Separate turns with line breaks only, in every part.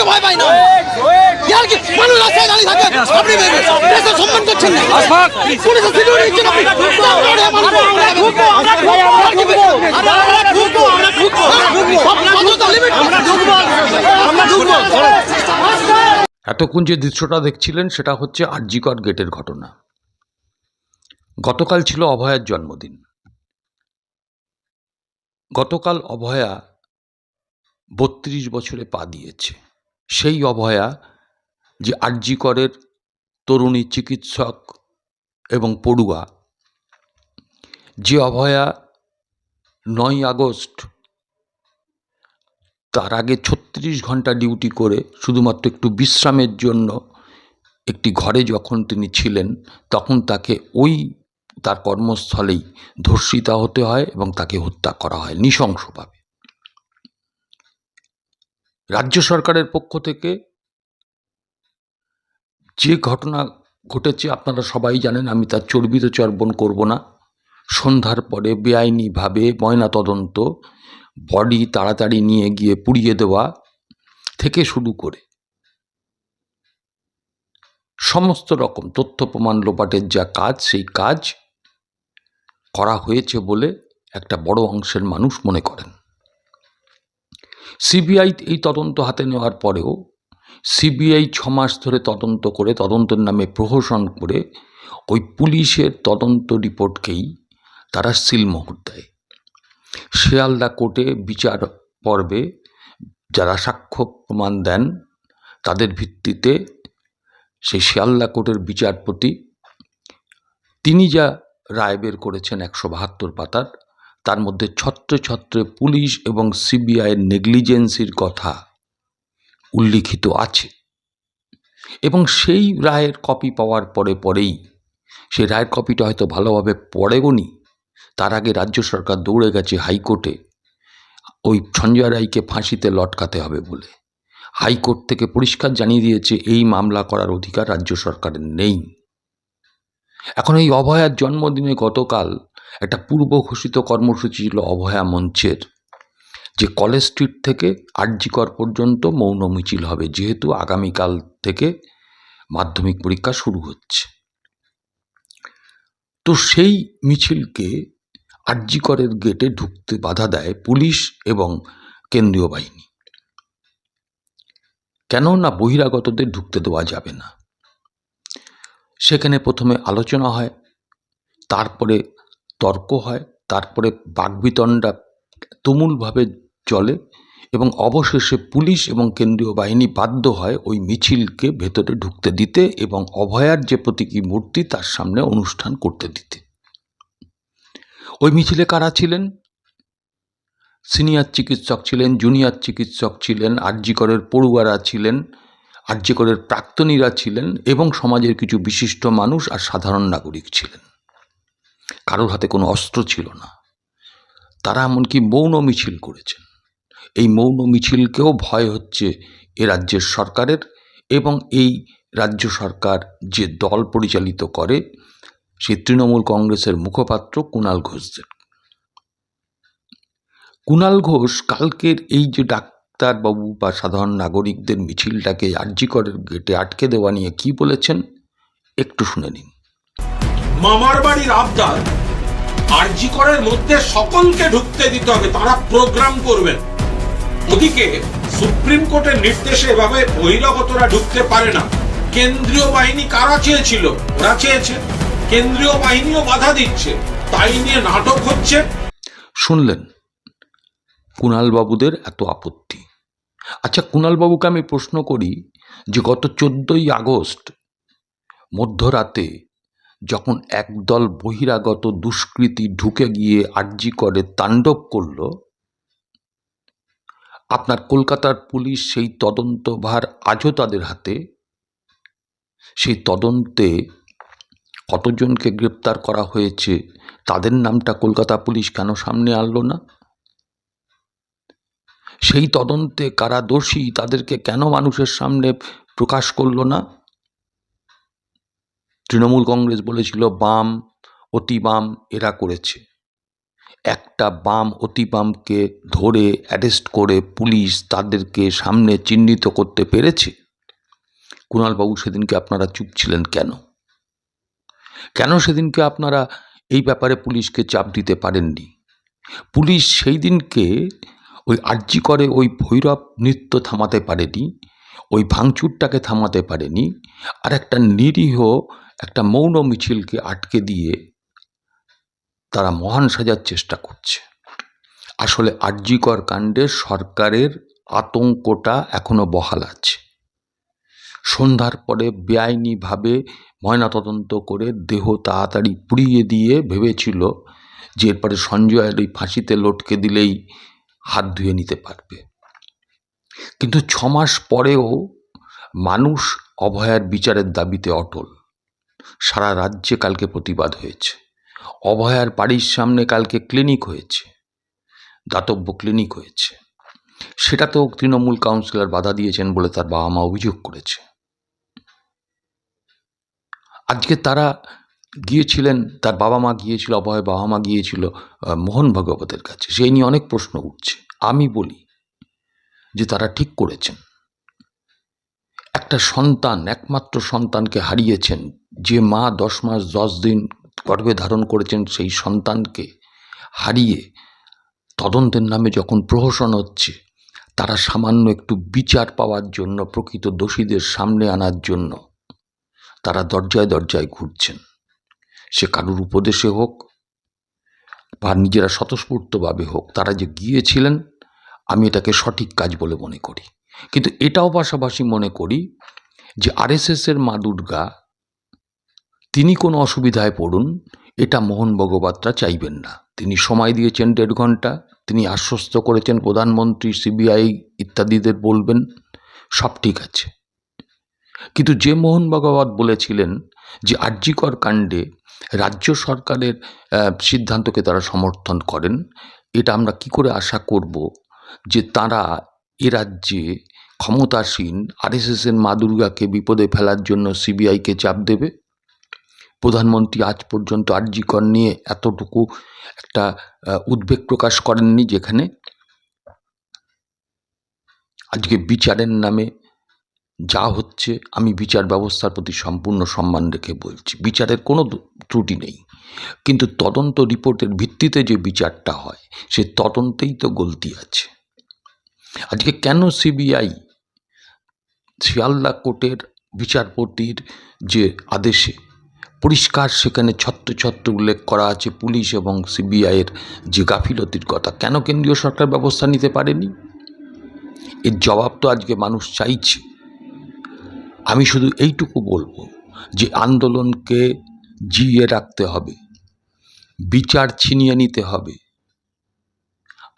কাউকে ভয় পাই না। ইয়ার কি মানুষ রাস্তায় দাঁড়িয়ে থাকে? আপনি দেশের সম্মান করছেন না। পুলিশের সিকিউরিটি দিচ্ছেন আপনি তারপরে মানুষ। আমরা ঢুকবো আমরা ঢুকবো আমরা ঢুকবো আমরা ঢুকবো আমরা ঢুকবো লিমিট আমরা ঢুকবো আমরা ঢুকবো
এতক্ষণ যে দৃশ্যটা দেখছিলেন সেটা হচ্ছে আরজিকর গেটের ঘটনা। গতকাল ছিল অভয়ার জন্মদিন। গতকাল অভয়া বত্রিশ বছরে পা দিয়েছে। সেই অভয়া যে আরজিকরের তরুণী চিকিৎসক এবং পড়ুয়া, যে অভয়া নয় আগস্ট, তার আগে ছত্রিশ ঘণ্টা ডিউটি করে শুধুমাত্র একটু বিশ্রামের জন্য একটি ঘরে যখন তিনি ছিলেন, তখন তাকে ওই তার কর্মস্থলেই ধর্ষিতা হতে হয় এবং তাকে হত্যা করা হয়, নৃশংসভাবে। রাজ্য সরকারের পক্ষ থেকে যে ঘটনা ঘটেছে আপনারা সবাই জানেন, আমি তার চর্বিত চর্বণ করব না। সন্ধ্যার পরে বেআইনিভাবে ময়নাতদন্ত, বডি তাড়াতাড়ি নিয়ে গিয়ে পুড়িয়ে দেওয়া থেকে শুরু করে সমস্ত রকম তথ্য প্রমাণ লোপাটের যা কাজ, সেই কাজ করা হয়েছে বলে একটা বড় অংশের মানুষ মনে করেন। সিবিআই এই তদন্ত হাতে নেওয়ার পরেও সিবিআই ছ মাস ধরে তদন্ত করে, তদন্তের নামে প্রহসন করে ওই পুলিশের তদন্ত রিপোর্টকেই তারা সিলমোহর দেয়। শিয়ালদা কোর্টে বিচার পর্বে যারা সাক্ষ্য প্রমাণ দেন, তাদের ভিত্তিতে সেই শিয়ালদা কোর্টের বিচারপতি তিনি যা রায় বের করেছেন একশো বাহাত্তর পাতার তার মধ্যে ছত্রে ছত্রে পুলিশ এবং সিবিআইয়ের নেগলিজেন্সির কথা উল্লিখিত আছে। এবং সেই রায়ের কপি পাওয়ার পরে পরেই সেই রায়ের কপিটা হয়তো ভালোভাবে পড়েওনি, তার আগে রাজ্য সরকার দৌড়ে গেছে হাইকোর্টে, ওই সঞ্জয় রায়কে ফাঁসিতে লটকাতে হবে বলে। হাইকোর্ট থেকে পরিষ্কার জানিয়ে দিয়েছে, এই মামলা করার অধিকার রাজ্য সরকারের নেই। এখন এই অভয়ার জন্মদিনে গতকাল একটা পূর্ব ঘোষিত কর্মসূচি ছিল অভয়া মঞ্চের, যে কলেজ স্ট্রিট থেকে আরজিকর পর্যন্ত মৌন মিছিল হবে, যেহেতু আগামীকাল থেকে মাধ্যমিক পরীক্ষা শুরু হচ্ছে। তো সেই মিছিলকে আরজিকরের গেটে ঢুকতে বাধা দেয় পুলিশ এবং কেন্দ্রীয় বাহিনী। কেন না বহিরাগতদের ঢুকতে দেওয়া যাবে না। সেখানে প্রথমে আলোচনা হয়, তারপরে তর্ক হয়, তারপরে বাগবিতণ্ডা তুমুলভাবে চলে এবং অবশেষে পুলিশ এবং কেন্দ্রীয় বাহিনী বাধ্য হয় ওই মিছিলকে ভেতরে ঢুকতে দিতে এবং অভয়ার যে প্রতীকী মূর্তি তার সামনে অনুষ্ঠান করতে দিতে। ওই মিছিলে কারা ছিলেন? সিনিয়র চিকিৎসক ছিলেন, জুনিয়র চিকিৎসক ছিলেন, আরজিকরের পড়ুয়ারা ছিলেন, আরজিকরের প্রাক্তনীরা ছিলেন এবং সমাজের কিছু বিশিষ্ট মানুষ আর সাধারণ নাগরিক ছিলেন। কারোর হাতে কোনো অস্ত্র ছিল না। তারা এমনকি মৌন মিছিল করেছেন। এই মৌন মিছিলকেও ভয় হচ্ছে এ রাজ্যের সরকারের এবং এই রাজ্য সরকার যে দল পরিচালিত করে সেই তৃণমূল কংগ্রেসের মুখপাত্র কুণাল ঘোষদের কুণাল ঘোষ কালকের এই যে ডাক্তারবাবু বা সাধারণ নাগরিকদের মিছিলটাকে আর্যিকরের গেটে আটকে দেওয়া নিয়ে কি বলেছেন, একটু শুনে নিন।
মামার বাড়ির আবদার। আরজি করের মধ্যে সকলকে ঢুকতে দিতে হবে, তারা প্রোগ্রাম করবেন। ওদিকে সুপ্রিম কোর্টের নির্দেশে এভাবে বহিরাগতরা ঢুকতে পারে না। কেন্দ্রীয় বাহিনী কারা চেয়েছিল? ওরা চেয়েছে। কেন্দ্রীয় বাহিনীও বাধা দিচ্ছে। তাই নিয়ে নাটক হচ্ছে।
শুনলেন? কুণালবাবুদের এত আপত্তি। আচ্ছা কুণালবাবুকে আমি প্রশ্ন করি যে গত চোদ্দই আগস্ট মধ্যরাতে যখন একদল বহিরাগত দুষ্কৃতী ঢুকে গিয়ে আর্জি করে তাণ্ডব করল, আপনার কলকাতার পুলিশ সেই তদন্তভার আজও তাদের হাতে। সেই তদন্তে কতজনকে গ্রেপ্তার করা হয়েছে, তাদের নামটা কলকাতা পুলিশ কেন সামনে আনলো না? সেই তদন্তে কারা দোষী, তাদেরকে কেন মানুষের সামনে প্রকাশ করল না? তৃণমূল কংগ্রেস বলেছিল, বাম, অতি বাম, এরা করেছে। একটা বাম, অতি বামকে ধরে অ্যারেস্ট করে পুলিশ তাদেরকে সামনে চিহ্নিত করতে পেরেছে? কুণালবাবু সেদিনকে আপনারা চুপ ছিলেন কেন? কেন সেদিনকে আপনারা এই ব্যাপারে পুলিশকে চাপ দিতে পারেননি? পুলিশ সেই দিনকে ওই আর্জি করে ওই ভৈরব নৃত্য থামাতে পারেনি, ওই ভাঙচুরটাকে থামাতে পারেনি, আর একটা নিরীহ একটা মৌন মিছিলকে আটকে দিয়ে তারা মহান সাজার চেষ্টা করছে। আসলে আর্যিকর কাণ্ডে সরকারের আতঙ্কটা এখনও বহাল আছে। সন্ধ্যার পরে বেআইনিভাবে ময়নাতদন্ত করে দেহ তাড়াতাড়ি পুড়িয়ে দিয়ে ভেবেছিল যে এরপরে সঞ্জয়ের ওই ফাঁসিতে লটকে দিলেই হাত ধুয়ে নিতে পারবে। কিন্তু ছমাস পরেও মানুষ অভয়ার বিচারের দাবিতে অটল। সারা রাজ্যে কালকে প্রতিবাদ হয়েছে। অভয়ার বাড়ির সামনে কালকে ক্লিনিক হয়েছে। দাতব্য ক্লিনিক হয়েছে। সেটাতেও তৃণমূল কাউন্সিলর বাধা দিয়েছেন বলে তার বাবা মা অভিযোগ করেছে। আজকে তারা গিয়েছিলেন, তার বাবা মা গিয়েছিল, অভয় বাবা মা গিয়েছিল মোহন ভগবতের কাছে। সেই নিয়ে অনেক প্রশ্ন উঠছে। আমি বলি যে তারা ঠিক করেছেন। একটা সন্তান, একমাত্র সন্তানকে হারিয়েছেন যে মা দশ মাস, দশ দিন গর্ভে ধারণ করেছেন সেই সন্তানকে হারিয়ে তদন্তের নামে যখন প্রহসন হচ্ছে, তারা সামান্য একটু বিচার পাওয়ার জন্য, প্রকৃত দোষীদের সামনে আনার জন্য তারা দরজায় দরজায় ঘুরছেন। সে কারুর উপদেশে হোক বা নিজেরা স্বতঃস্ফূর্তভাবে হোক, তারা যে গিয়েছিলেন, আমি এটাকে সঠিক কাজ বলে মনে করি। কিন্তু এটাও পাশাপাশি মনে করি যে, আরএসএসের মা দুর্গা তিনি কোনো অসুবিধায় পড়ুন, এটা মোহন ভগবতরা চাইবেন না। তিনি সময় দিয়েছেন দেড় ঘণ্টা তিনি আশ্বস্ত করেছেন প্রধানমন্ত্রী, সিবিআই ইত্যাদিদের বলবেন, সব ঠিক আছে। কিন্তু যে মোহন ভগবত বলেছিলেন যে আর্যিকর কাণ্ডে রাজ্য সরকারের সিদ্ধান্তকে তারা সমর্থন করেন, এটা আমরা কি করে আশা করব যে তারা এ রাজ্যে ক্ষমতাসীন, আরএসএসের মা দুর্গাকে বিপদে ফেলার জন্য সিবিআইকে চাপ দেবে? প্রধানমন্ত্রী আজ পর্যন্ত আর্যিকর নিয়ে এতটুকু একটা উদ্বেগ প্রকাশ করেননি যেখানে আজকে বিচারের নামে যা হচ্ছে আমি বিচার ব্যবস্থার প্রতি সম্পূর্ণ সম্মান রেখে বলছি। বিচারের কোনো ত্রুটি নেই। কিন্তু তদন্ত রিপোর্টের ভিত্তিতে যে বিচারটা হয়, সে তদন্তেই তো গলতি আছে। আজকে কেন সিবিআই শিয়ালদা কোর্টের বিচারপতির যে আদেশে পরিষ্কার, সেখানে ছত্র ছত্র উল্লেখ করা আছে পুলিশ এবং সিবিআইয়ের যে গাফিলতির কথা। কেন কেন্দ্রীয় সরকার ব্যবস্থা নিতে পারেনি? এর জবাব তো আজকে মানুষ চাইছে। আমি শুধু এইটুকু বলব যে আন্দোলনকে জিয়ে রাখতে হবে, বিচার ছিনিয়ে নিতে হবে।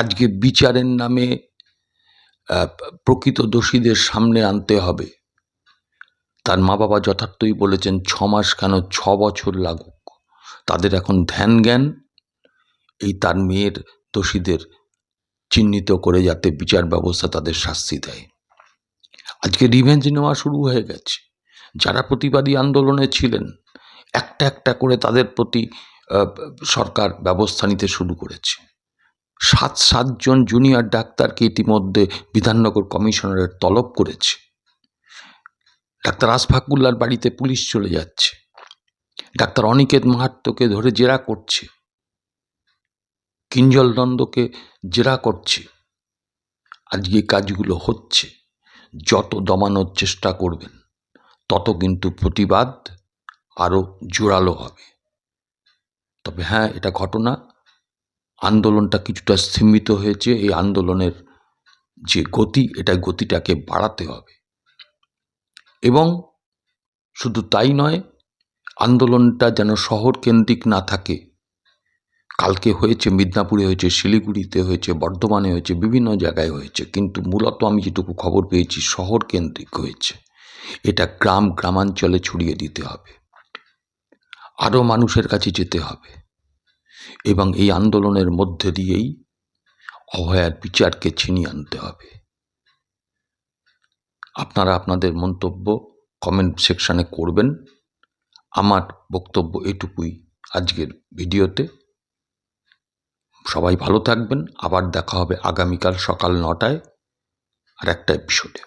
আজকে বিচারের নামে প্রকৃত দোষীদের সামনে আনতে হবে। তার মা বাবা যথার্থই বলেছেন ছ মাস কেন ছ বছর লাগুক? তাদের এখন ধ্যান জ্ঞান। এই তার মেয়ের দোষীদের চিহ্নিত করে যাতে বিচার ব্যবস্থা তাদের শাস্তি দেয়। আজকে রিভেঞ্জ নেওয়া শুরু হয়ে গেছে। যারা প্রতিবাদী আন্দোলনে ছিলেন, একটা একটা করে তাদের প্রতি সরকার ব্যবস্থা নিতে শুরু করেছে। সাত, সাতজন জুনিয়র ডাক্তারকে ইতিমধ্যে বিধাননগর কমিশনারের তলব করেছে। ডাক্তার আসফাকুল্লার বাড়িতে পুলিশ চলে যাচ্ছে। ডাক্তার অনিকেত মাহাত্মকে ধরে জেরা করছে। কিঞ্জল নন্দকে জেরা করছে। আজকে কাজগুলো হচ্ছে। যত দমানোর চেষ্টা করবেন, তত কিন্তু প্রতিবাদ আরও জোরালো হবে। তবে হ্যাঁ এটা ঘটনা। আন্দোলনটা কিছুটা স্থিমিত হয়েছে। এই আন্দোলনের যে গতি, এটা গতিটাকে বাড়াতে হবে। এবং শুধু তাই নয়, আন্দোলনটা যেন শহর কেন্দ্রিক না থাকে। কালকে হয়েছে, মিদনাপুরে হয়েছে, শিলিগুড়িতে হয়েছে, বর্ধমানে হয়েছে, বিভিন্ন জায়গায় হয়েছে। কিন্তু মূলত আমি যেটুকু খবর পেয়েছি শহর কেন্দ্রিক হয়েছে। এটা গ্রাম, গ্রামাঞ্চলে ছড়িয়ে দিতে হবে। আরও মানুষের কাছে যেতে হবে। এবং এই আন্দোলনের মধ্যে দিয়েই অভয়ার বিচারকে ছিনিয়ে আনতে হবে। আপনারা আপনাদের মন্তব্য কমেন্ট সেকশানে করবেন। আমার বক্তব্য এটুকুই আজকের ভিডিওতে। সবাই ভালো থাকবেন। আবার দেখা হবে আগামীকাল সকাল নটায় আর একটা এপিসোডে